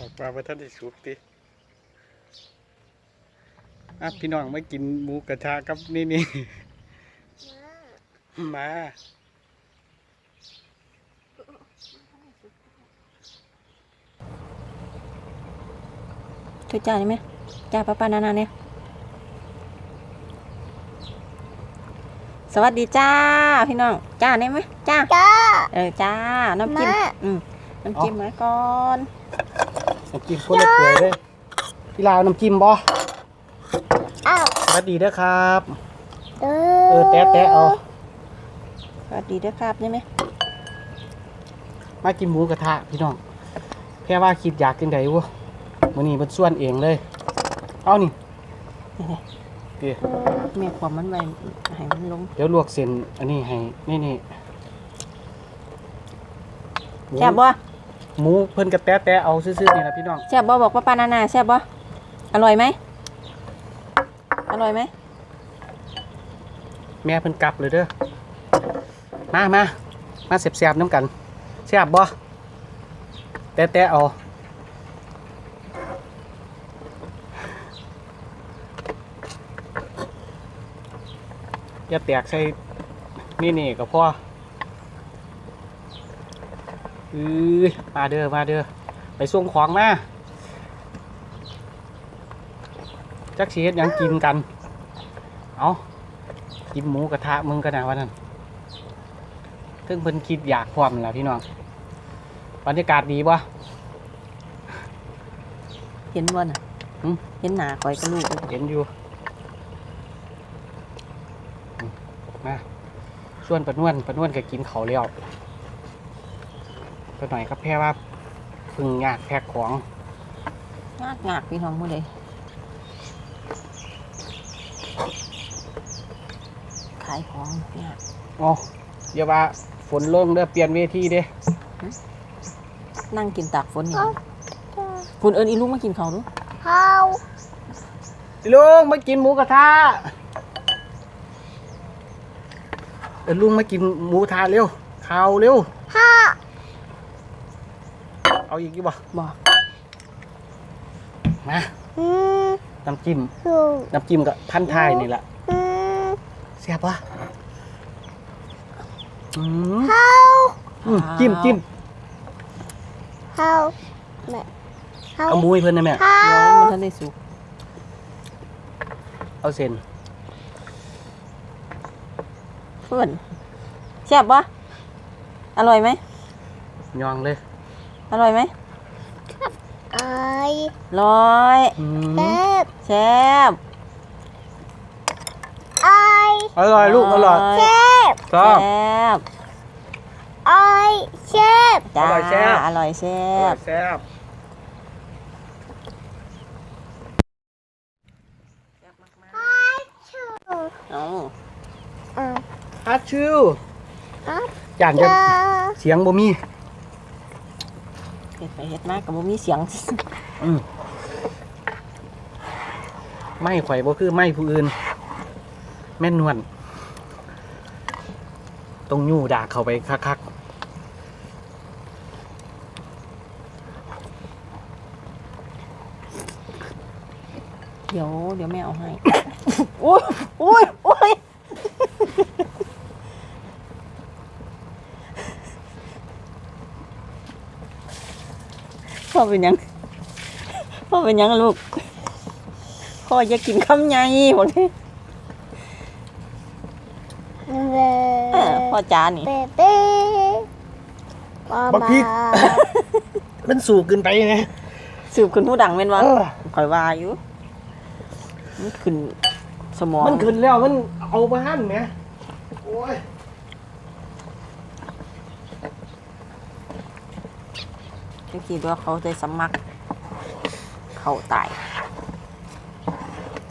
ออกมาประทันได้สุกติอะพี่น้องมากินหมูกระทะกับนี่นี่มาช่วยจ้าได้ไหมจ้าป้าป้านานาเนี่ย สวัสดีจ้า พี่น้อง จ้าได้ไหมจ้า จ้า เออ จ้า น้ำจิ้มมาอืมน้ำจิ้มมาก่อน น้ำจิ้มคนละถ้วยเลยพี่ลาวน้ำจิ้มบ่อ้าวสวัสดีเด้อครับ เอเออแตะแตะเอา สวัสดีด้วยครับได้ไหมมากินหมูกระทะพี่น้องแค่ว่าคิดอยากกินไดวะมื้อนี้เพิ่นส่วนเองเลย เอานี่นี่ไงเดี๋ยวแม่ความมันไว้ให้มันลง เดี๋ยวลวกเส้นอันนี้ให้นี่นี่หมูแซ่บบ่ หมูเพิ่นกระแตะแตะเอาซื่อๆนี่นะพี่น้องแซ่บบ่บอกป้าป้านานาแซ่บบ่อร่อยไหมอร่อยไหมแม่เพิ่นกลับเลยเด้อมามามาเสียบๆน้ำกันแซ่บบ่แตะแตะเอาอย่าแตกใส่นี่นี่ก็พอ อือมาเด้อมาเด้อไปส่งของมาจักสิเฮ็ดหยังกินกัน เอากินหมูกระทะมึงกันนะวันนั้นซึ่งเพิ่นคิดอยากความนั่นแหล้วพี่น้องบรรยากาศดีปะเห็นบ่น่ะหึเห็นหน้าคอยกับลูกบ่เห็นอยู่อืมมาส่วนปะนวนปะนวนก็กินเขาวแล้ว ตัวหน่อยครับแพ่ว่าเพึ่งยากแพ็กของงากงากพี่น้องมื้อใดขายของยากอ๋ออย่าว่าฝนลงเด้อเปลี่ยนเวทีเด้นั่งกินตากฝนนี่คุณเอิญอีลูกมากินข้าวดูข้าวลุงมากินหมูกระทะเออลุงมากินหมูกระทะเร็วข้าวเร็วห้าเอาอีกกี่บ่บอกมาอืมน้ำจิ้มหูน้ำจิ้มกับพันท้ายนี่แหละอืมเสียบปะอืมข้าวอืมจิ้มจิ้มข้าวแม่ข้าวเอาหมูให้เพิ่นนะแม่ข้าเดี๋ยววมันทันได้สุก เอาเส้นเพื่อนแซ่บปะอร่อยไหมยองเลย อร่อยไหมไอ้ร้อยอืมเจ็บแซ่บไอ้อร่อยลูกอร่อยเจ็บชอบแซ่บไอ้เจ็บจ้าอร่อยแซ่บ อร่อยแซ่อบร่อยแซ่บชูเอาอะฮัทชิวอะจานจะจ้าเสียงบ่มี เฮ็ดไปเฮ็ดมากกับบ่มีเสียงอืมไม่ข่อยบ่คือไม่ผู้อื่น แม่นวลตรงยู่ดากเข้าไปคักเดี๋ยวเดี๋ยวแม่เอาให้อุ้ยอุ้ยอุ้ย พ่อเป็นหยังพ่อเป็นหยังลูก พ่อจะกินคำใหญ่หมดเลยเบเออพ่อจ๋านี่เบเบ้มาๆบักพริก มันสูงเกินไปไงสืบขึ้นผู้ดังเป็นวะเออคอยว่าอยู่มันขึ้นสมอง มันขึ้นแล้วมันเอามาหั่นไหมโอ้ย จะคิดว่าเขาได้สมัคร เขาตาย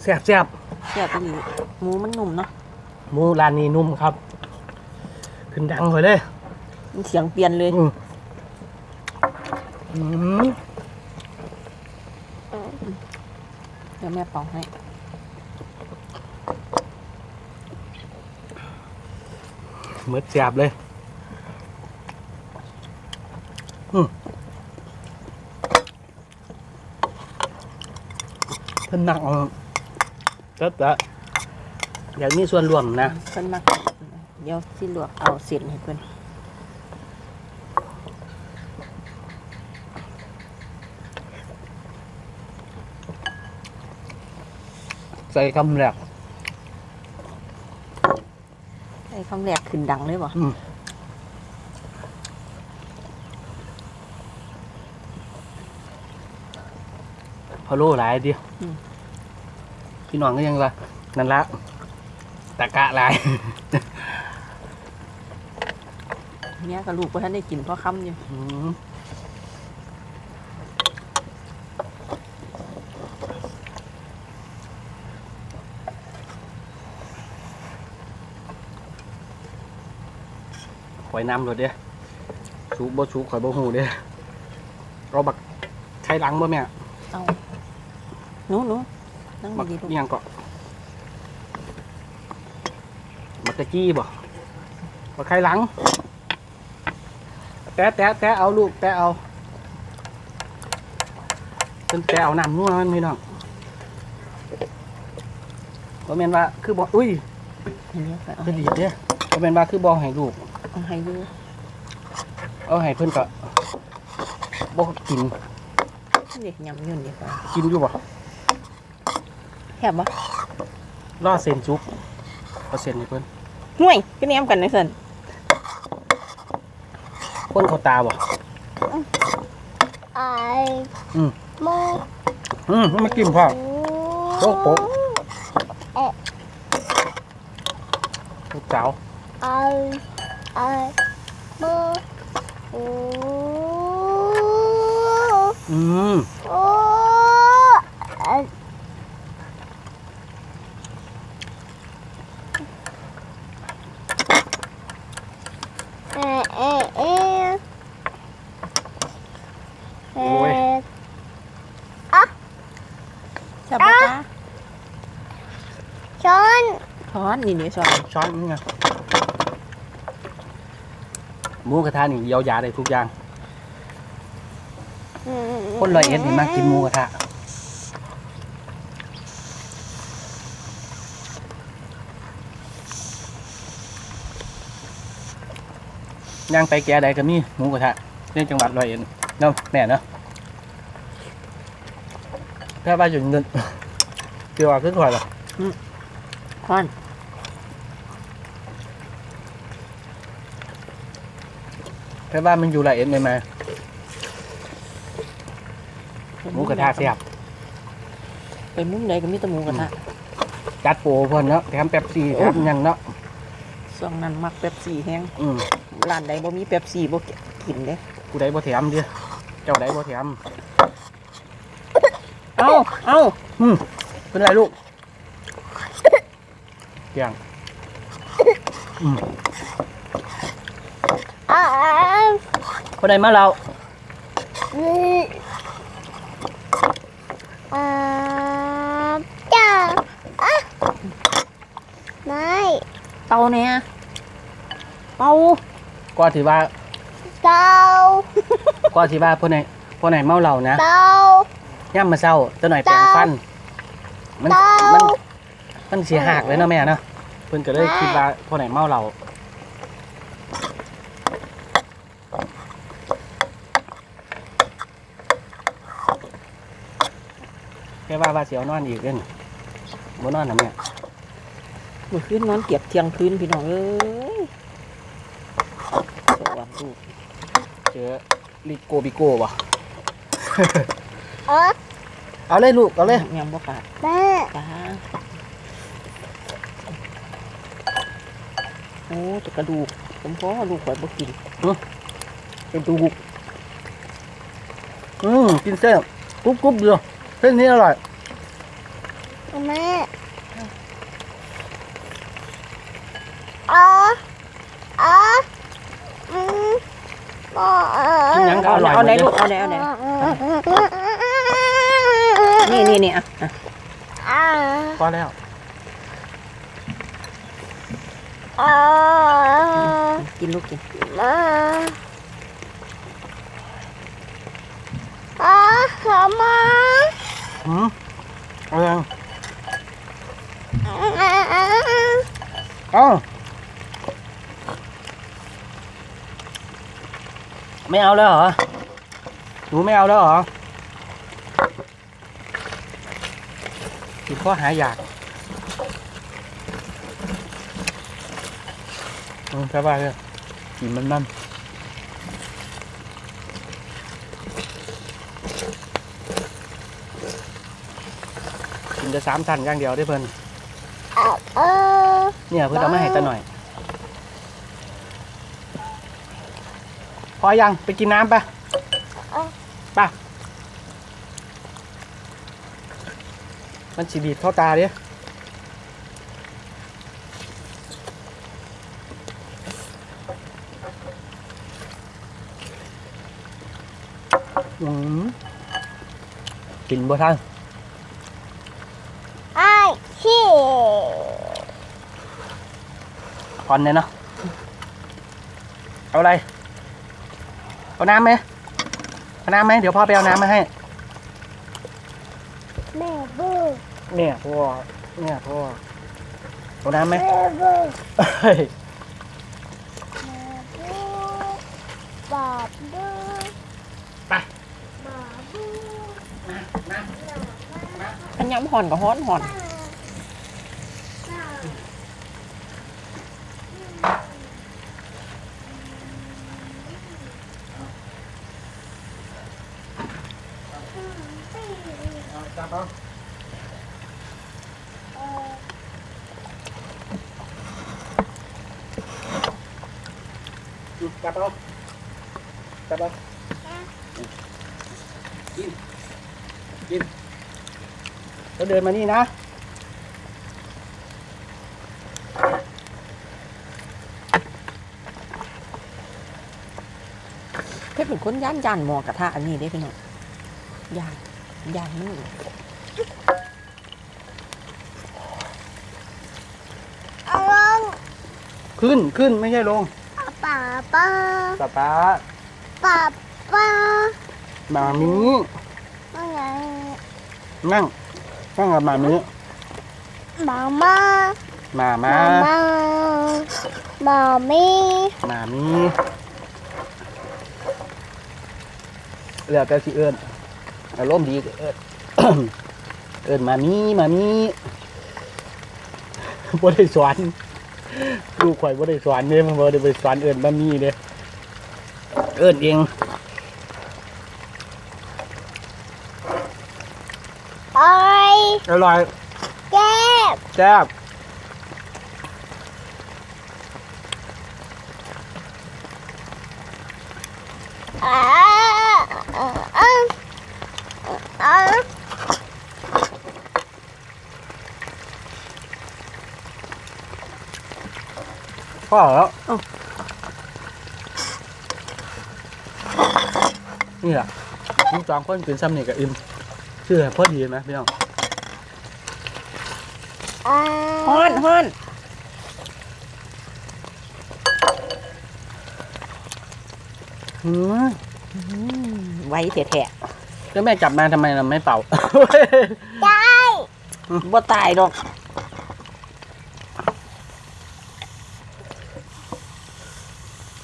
แซ่บแซ่บเสียไปหลีหมูมันนุ่มเนาะหมูร้านนี้นุ่มครับ ขึ้นดังไปเลยมันเสียงเปลี่ยนเลยอืมอืมเดี๋ยวแม่เป่าให้เหมือนแซ่บเลย เพิ่นหนักเอาก็จะอยากมีส่วนร่วมนะเพิ่นมักเดี๋ยวสิลวกเอาเส้นให้เพิ่นใส่คำแรกไอ้คำแรกขึ้นดังเลยบ่ พะโล้หลายเดียวพี่น้องก็ยังว่านั่นละตะกะหลาย เนี่ยกับลูกบ่ทันได้กินเพราะคำอยู่อืมข่อยนำรถเด้อสูบบ่สูบข่อยบ่หูเด้อเราบักใช้หลังบ่แม่เอา หนูหนูนั่งบักดีๆลูกเอียงก็บักกะจี้บ่บักใครหลัง แตะแตะแตะเอาลูก แตะเอาเพิ่นแตะเอาน้ำนัวมันพี่น้องบ่แม่นว่าคือบ่อุ้ยอันนี้ก็เอาคือให้ดีเด้อบ่แม่นว่าคือบ่ให้ลูก เอาให้อยู่เอาให้เพิ่นก็บ่กิน เด็กยำยุ่นดีกว่ากินอยู่บ่ แซ่บบ่รอเส้นจุกเอาเส้นให้เพิ่นห่วยก็แนมกันนะซั่นคนเขาตาบ่ไออืมโมอืมมันมากินพ่อโป๊ะโป๊ะลูกสาวไอไอโมโอ้อืมโอ้ไอเอเอเอเอ แซ่บบ่จ้า ช้อน ช้อนนี่นี่ช้อนช้อนนี่ไงหมูกระทะนี่เยียวยาได้ทุกอย่าง คนร้อยเอ็ดนี่มากินหมูกระทะย่างไปแก่ใดก็มีหมูกระทะในจังหวัดร้อยเอ็ดเนาะแม่เนาะแค่ว่าอยู่เงินเกี่ยวกับขึ้นก่อนหรอช้อน แค่ว่ามันอยู่ร้อยเอ็ดไหมๆหมูกระทะเสียบไปมุมใดก็มีแต่หมูกระทะจัดโปรเพิ่นเนาะแถมแป๊บซี่แถมหยังเนาะช่วงนั้นมักเป๊ปซี่แฮงอืมร้านใดบ่มีเป๊ปซี่บ่กินเด้ผู้ใดบ่แถมเด้อเจ้าใดบ่แถมเอ้าเอ้าอืมเป็นไรลูกเกี่ยงอืม อ่า ผู้ใดมาเราอ่าจ้าอะไม่เตาเนี่ยเตาก็ถือว่าเตาก็ถือว่าผู้ใดผู้ใดเมาเหล้านะเตาย่ำมาเศร้าเจ้าหน่อยแปลงฟัน มันเตามันมันเสียหักเลยเนาะแม่เนาะเพิ่นก็เลยคิดว่าผู้ใดเมาเหล้า ว่าว่าสิเอานอนอีกเด้อนี่บ่นอนนะแม่เมื่อคืนนอนเกียบเที่ยงคืนพี่น้องเอ้ยสวัสดีเจอลิโกบิโก้บ่ เออเอาเลยลูกเอาเลยยังบ่ขาดแม่จ้าโอ้จะกระดูก ผมพอลูกข่อยบ่กินกระดูกอืมกินเส้นกรุบกรุบเดียวเส้นนี้อร่อย แม่อ๋ออ๋ออืมอ๋อ กินหยังก็ เอาอร่อยเอาไหนหมลูดกเอาไหนเอาไหนนี่นี่นี่อะอะอ่าพอแล้วอ่ากินลูกกินมาอ่าขอมาหืมเอายังเอาไม่เอาแล้วเหรอ หนูไม่เอาแล้วเหรอติดข้อหาอยากอืมสบาเลยกินมันมันกินจะสามทันอย่างเดียวได้เพิ่นเนี่ยเพิ่นเอามาให้ตาหน่อย พอยังไปกินน้ำปะป มันฉีดีดเข้าตาดิอืมกินบ่ทันไอ้ขี้คอนเลยเนาะเอาอะไร เอาน้ำไหมเอาน้ำไหมเดี๋ยวพ่อไปเอาน้ำมาให้ แม่บู๊ เนี่ยพ่อเนี่ยพ่อเอาน้ำไหมแม่บู๊เฮ้ยแม่บู๊บาบู๊ไปบาบู๊อันย้ำห่อนกับฮ้อนห่อน จับเอาจับเอากิน กิน แล้วเดินมานี่นะ เพชรเป็นคนย่านย่านหมอกระทะอันนี้ได้พี่น้องย่านย่านมือเอาลงขึ้นขึ้นไม่ใช่ลง ป้าป้าป้าป้าป้าป้าหมามีว่าไงนั่งนั่งกับหมามีมาม่าหมามามาม่ามามีหมามีแล้วแต่สิเอิญอารมณ์ดีก็เอิญ เอิญมามีมามีบ่ได้สอน ลูกข่อยบ่ได้สอนเด้มันบ่ได้ไปสอนเอิญมามีเด้เอิญเองไอ้อร่อยแก้บแซ่บอ่าอ่าอ่าอ่า พ่อแล้วนี่แหละลูกสองคนกินซ้ำนี่กับอิมเชื่อพอดีไหมพี่น้องอ่าฮ้อนฮ้อนหืมอืมไว้แท้แล้วแม่จับมาทำไมเราไม่เป่าได้ๆบ่ตายดอก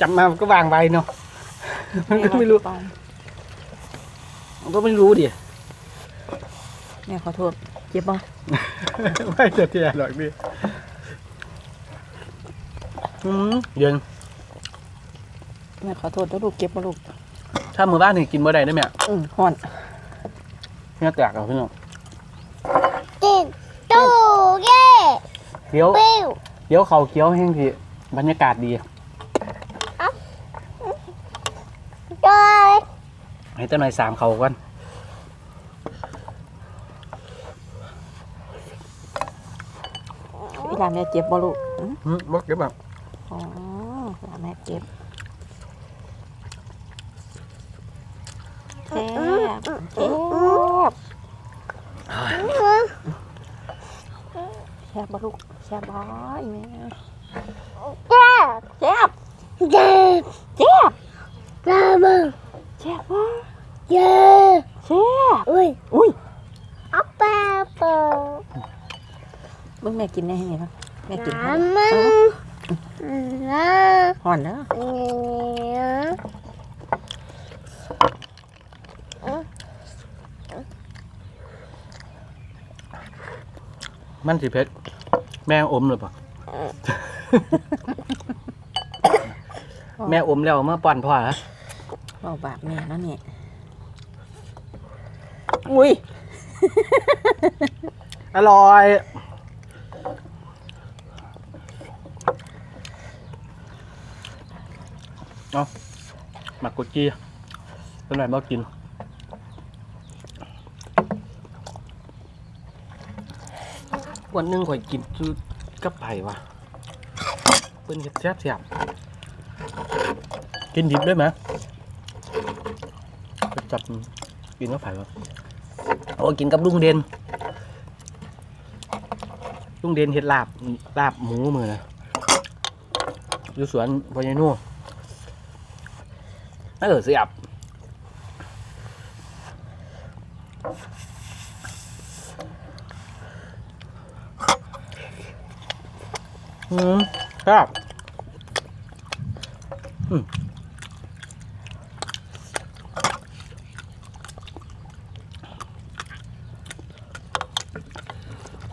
จับมามันก็วางไว้เนาะมันก็ไม่รู้มันก็ไม่รู้ดิแม่ขอโทษเจ็บบ่ไม่จะเทียหรอกดิอืมเย็นแม่ขอโทษแล้วลูกเก็บบ่ลูกถ้ามือบ้านนี่กินบ่ได้ได้ไหมอะอืมฮ้อนเนื้อแตกเอาพี่น้องติดตู้เย่เคี้ยวปิ้วเคี้ยวเขาเคี้ยวแห้งทีบรรยากาศดี จอย ให้เจ้าหน่อยสามเขาก่อนพี่ลาแม่เจ็บบ่ลูกอืมอืมบอกเก็บแบบอ๋อลาแม่เจ็บแซ่บแซ่บแซ่บบ่ลูกแซ่บบ่อีแม่แก้บแซ่บเจ็บแซ่บลาบแซ่บบ่ เย่แซ่บอุ้ยอุ้ยอัปปาปพ่อเบิ่งแม่กินได้ยังไงบ้างแม่กินน้ำมันน้ห่อนแล้วำเนี่ยมันสิเพชรแม่อมหรือเปล่าแม่อมแล้วเมื่อป้อนพ่อฮะเบาบาปแม่แล้วเนี่ย อุ้ย อร่อย เอาหมักกุกกี้เป็นไรบ่กิน วันหนึงข่อยกินคือกับไผ่วะเปิ้นเฮ็ดแซ่บแซ่บกินดิบได้ไหมไปจับกินกับไผ่วะโอกินกับลุงเด่นลุงเด่นเฮ็ดลาบลาบหมูมือนะอยู่สวนพญานูเออเสียบอืมครับอืม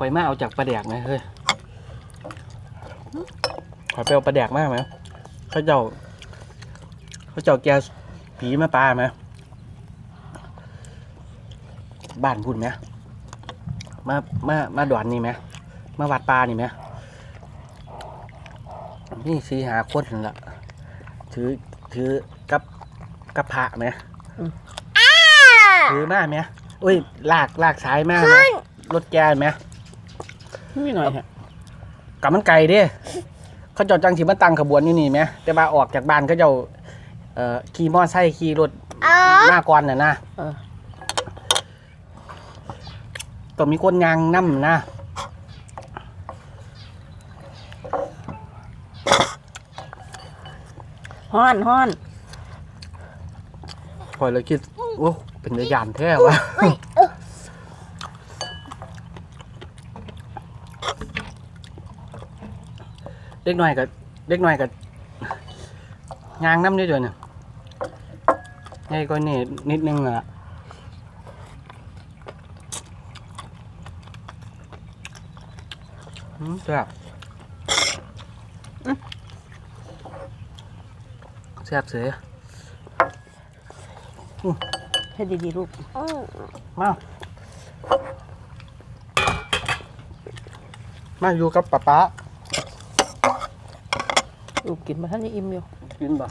ข่อยมาเอาจากปลาแดกไหมเฮ้ยข่อยไปเอาปลาแดกมาไหมเขาเจ้าเขาเจ้าแกผีมาปลาไหมบ้านพุ่นไหมมามามาดอนนี่ไหมมาวัดปลานี่ไหมนี่สีหาคนนั่นละถือถือกับกับพระไหมถือมาไหมอุ้ยลากลากสายมาไหมรถแกไหมไม่หน่อยฮะกับมันไก่เด้เขาเจ้าจังสิมาตั้งขบวนอยู่นี่ไหมแต่ว่าออกจากบ้านเขาเจ้าเอ่อขี่มอไซค์ขี่รถอ๋อมาก่อนน่ะนะเออต้องมีคนยางนํนะห้อนห้อนคอยเลยคิดโอ้เป็นเรือยานแท้วะ เด็กหน่อยกับเด็กหน่อยกับยางน้ำนิดเดียวเนี่ยใหญ่กว่านี่นิดนึงอะอืมแซ่บอื้อแซ่บเสียให้ดีๆลูกอืมมา มาอยู่กับป๊าป๊าลูกกินมาท่านยังอิ่มอยู่กินบ่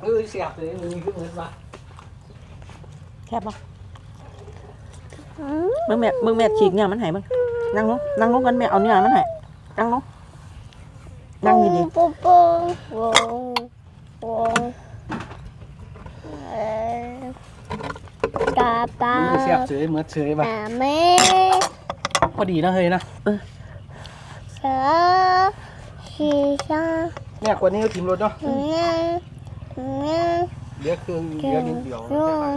เออเสียบเลยมันมีขึ้นเหมือนว่าแค่บปะอืมมึงแม่มึงแม่ฉีกเนี่ยมันใหายมึงนั่งลงนั่งลงกันแม่เอาเนี่ยมันใหายนั่งลงนั่งดี ปุ้งปุ้งวงวงเอ่อกาปา เออเสี ยบเฉยเหมือนเฉยบ่ะตาแม่พอดีนะเฮ้ยนะเสือชีชาเนี่ยกว่านี้ก็ทิ้งรถเนาะเงี้ยเงี้ยเดี๋ยวคือเก่เดี๋ยวงนิดเดียวยุ่ง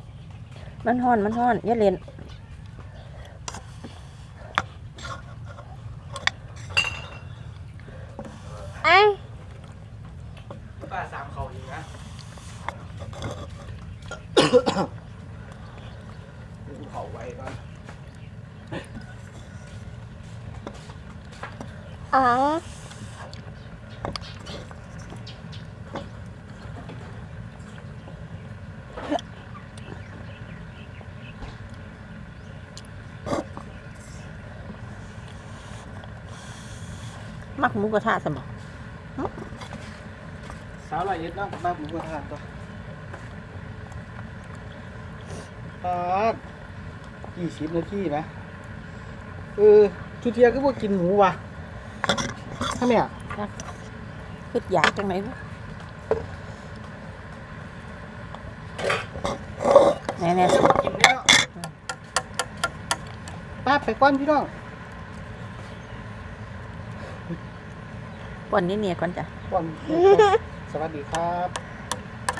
ๆมันห้อนมันห้อนอย่าเล่น ไอ้ ป้าสามเขาอีกนะเขาไว้ก่อน อ๋อ มักหมูกระทะสมองสาวลอยเอ็ดเนาะบ้านหมูกระทะตัวปาดกี่สิบนาทีไหมเออชุดเทียก็บ่กินหมูว่ะทำไมอะคืออยากจังไหนวะแน่ๆกินแล้วป้าไปก้อนพี่น้อง ป้อนนี่เนี่ยก่อนจ้ะป้อนสวัสดีครับ